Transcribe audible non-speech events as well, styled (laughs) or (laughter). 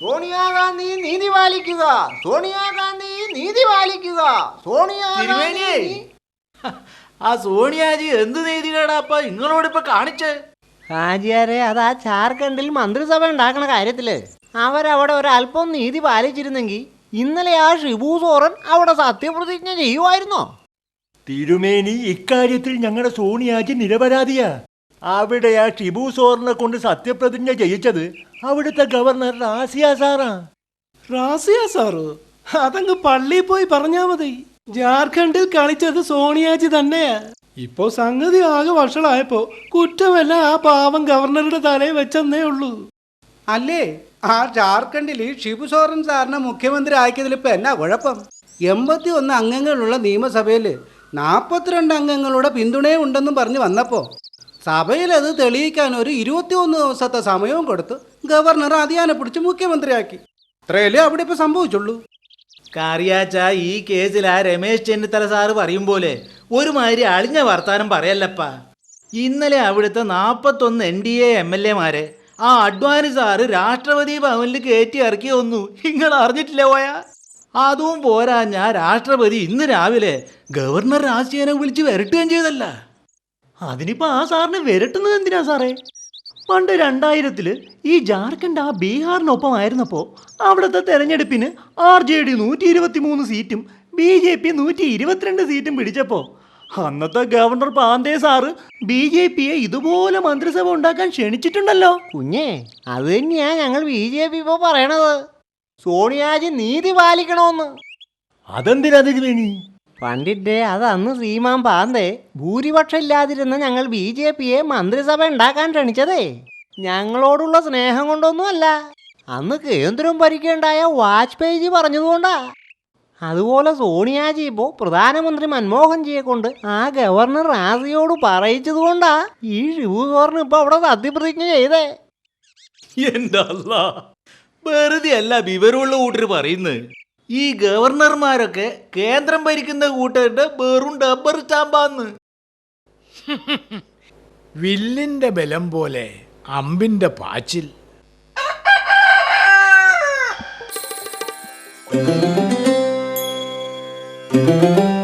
സോണിയാഗാന്ധി നീതി പാലിക്കുക. സോണിയാഗാന്ധി നീതി പാലിക്കുക. സോണിയാഗാന്ധി ആ സോണിയാജി എന്ത് നീതികേടാപ്പ ഇപ്പൊ കാണിച്ചേ. ഹാജിയാരെ അത് ആ ജാർഖണ്ഡിൽ മന്ത്രിസഭ ഉണ്ടാക്കണ കാര്യത്തിൽ അവരവിടെ ഒരല്പം നീതി പാലിച്ചിരുന്നെങ്കിൽ ഇന്നലെ ആ ഷിബു സോറൻ അവിടെ സത്യപ്രതിജ്ഞ ചെയ്യുമായിരുന്നോ? തിരുമേനി ഇക്കാര്യത്തിൽ ഞങ്ങളുടെ സോണിയാജി നിരപരാധിയാ. അവിടെ ആ ഷിബു സോറിനെ കൊണ്ട് സത്യപ്രതിജ്ഞ ചെയ്യിച്ചത് അവിടുത്തെ ഗവർണർ റാസിയ സാറാ. റാസിയ സാറോ? അതങ്ങ് പള്ളിയിൽ പോയി പറഞ്ഞാ മതി. ജാർഖണ്ഡിൽ കളിച്ചത് സോണിയാജി തന്നെയാ. ഇപ്പോ സംഗതി ആകെ വഷളായപ്പോ കുറ്റമെല്ലാം ആ പാവം ഗവർണറുടെ തലയിൽ വെച്ചെന്നേ ഉള്ളൂ. അല്ലേ? ആ ജാർഖണ്ഡിൽ ഷിബു സോറൻ സാറിനെ മുഖ്യമന്ത്രി ആക്കിയതിൽ ഇപ്പൊ എന്നാ കുഴപ്പം? എൺപത്തി ഒന്ന് അംഗങ്ങളുള്ള നിയമസഭയിൽ നാൽപ്പത്തിരണ്ട് അംഗങ്ങളുടെ പിന്തുണയും ഉണ്ടെന്നും പറഞ്ഞ് വന്നപ്പോൾ സഭയിൽ അത് തെളിയിക്കാൻ ഒരു ഇരുപത്തിയൊന്ന് ദിവസത്തെ സമയവും കൊടുത്ത് ഗവർണർ അതിയാനെ പിടിച്ച് മുഖ്യമന്ത്രിയാക്കി. ഇത്രയല്ലേ അവിടെ ഇപ്പോൾ സംഭവിച്ചുള്ളൂ? കറിയാച്ച ഈ കേസിൽ ആ രമേശ് ചെന്നിത്തല സാറ് പറയും പോലെ ഒരുമാതിരി അളിഞ്ഞ വർത്താനം പറയല്ലപ്പാ. ഇന്നലെ അവിടുത്തെ നാൽപ്പത്തൊന്ന് N D A M L എമാരെ ആ അഡ്വാനി സാറ് രാഷ്ട്രപതി ഭവനിൽ കയറ്റി ഇറക്കി വന്നു നിങ്ങൾ അറിഞ്ഞിട്ടില്ല പോയാ? അതും പോരാ. ഞാൻ രാഷ്ട്രപതി ഇന്ന് രാവിലെ ഗവർണർ രാജീവനെ വിളിച്ച് വരട്ടുകയും ചെയ്തല്ല. അതിനിപ്പോ ആ സാറിനെ വരട്ടുന്നത് എന്തിനാ സാറേ? പണ്ട് രണ്ടായിരത്തിൽ ഈ ജാർഖണ്ഡ് ആ ബീഹാറിനൊപ്പം ആയിരുന്നപ്പോ അവിടുത്തെ തെരഞ്ഞെടുപ്പിന് ആർ ജെ ഡി നൂറ്റി ഇരുപത്തി മൂന്ന് സീറ്റും ബി ജെ പി നൂറ്റി ഇരുപത്തിരണ്ട് സീറ്റും പിടിച്ചപ്പോ അന്നത്തെ governor Pande sir B J പിയെ ഇതുപോലെ മന്ത്രിസഭ ഉണ്ടാക്കാൻ ക്ഷണിച്ചിട്ടുണ്ടല്ലോ. കുഞ്ഞേ അത് തന്നെയാ ഞങ്ങൾ ബി ജെ പി ഇപ്പോൾ പറയണത്. സോണിയാജി നീതി പാലിക്കണമെന്ന് അതെന്തിനാ പണ്ടിറ്റേ അതന്ന് ശ്രീമാൻ പാന്തേ ഭൂരിപക്ഷം ഇല്ലാതിരുന്ന ഞങ്ങൾ ബി ജെ പിയെ മന്ത്രിസഭ ഉണ്ടാക്കാൻ ക്ഷണിച്ചതേ. ഞങ്ങളോടുള്ള സ്നേഹം കൊണ്ടൊന്നുമല്ല. അന്ന് കേന്ദ്രം ഭരിക്കേണ്ടായ വാജ്പേയിജി പറഞ്ഞതുകൊണ്ടാ. അതുപോലെ സോണിയാജി ഇപ്പോൾ പ്രധാനമന്ത്രി മൻമോഹൻജിയെ കൊണ്ട് ആ ഗവർണർ റാസിയോട് പറയിച്ചതുകൊണ്ടാ ഈ ഷിവു ഗവർണർ ഇപ്പൊ അവിടെ സത്യപ്രതിജ്ഞ ചെയ്തേ. എന്റെ അല്ലാ. വെറുതെ അല്ല വിവരമുള്ള കൂട്ടർ പറയുന്നത് ഈ ഗവർണർമാരൊക്കെ കേന്ദ്രം ഭരിക്കുന്ന കൂട്ടരുടെ വെറും ഡബ്ബർ സ്റ്റാമ്പാന്ന്. (laughs) വില്ലിന്റെ ബലം പോലെ അമ്പിന്റെ പാച്ചിൽ. ആ (laughs)